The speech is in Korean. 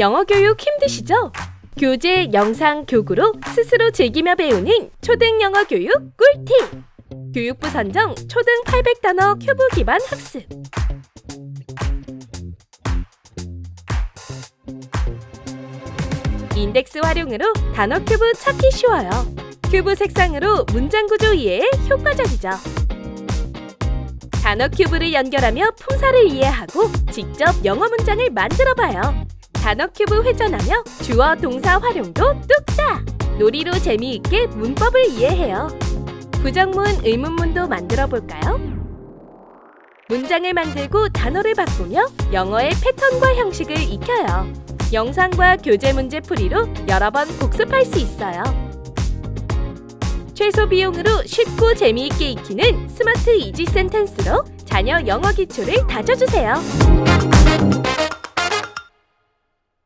영어 교육 힘드시죠? 교재, 영상, 교구로 스스로 즐기며 배우는 초등 영어 교육 꿀팁! 교육부 선정 초등 800단어 큐브 기반 학습! 인덱스 활용으로 단어 큐브 찾기 쉬워요. 큐브 색상으로 문장 구조 이해에 효과적이죠. 단어 큐브를 연결하며 품사를 이해하고 직접 영어 문장을 만들어 봐요. 단어 큐브 회전하며 주어 동사 활용도 뚝딱! 놀이로 재미있게 문법을 이해해요. 부정문, 의문문도 만들어 볼까요? 문장을 만들고 단어를 바꾸며 영어의 패턴과 형식을 익혀요. 영상과 교재 문제 풀이로 여러 번 복습할 수 있어요. 최소 비용으로 쉽고 재미있게 익히는 스마트 이지 센텐스로 자녀 영어 기초를 다져주세요.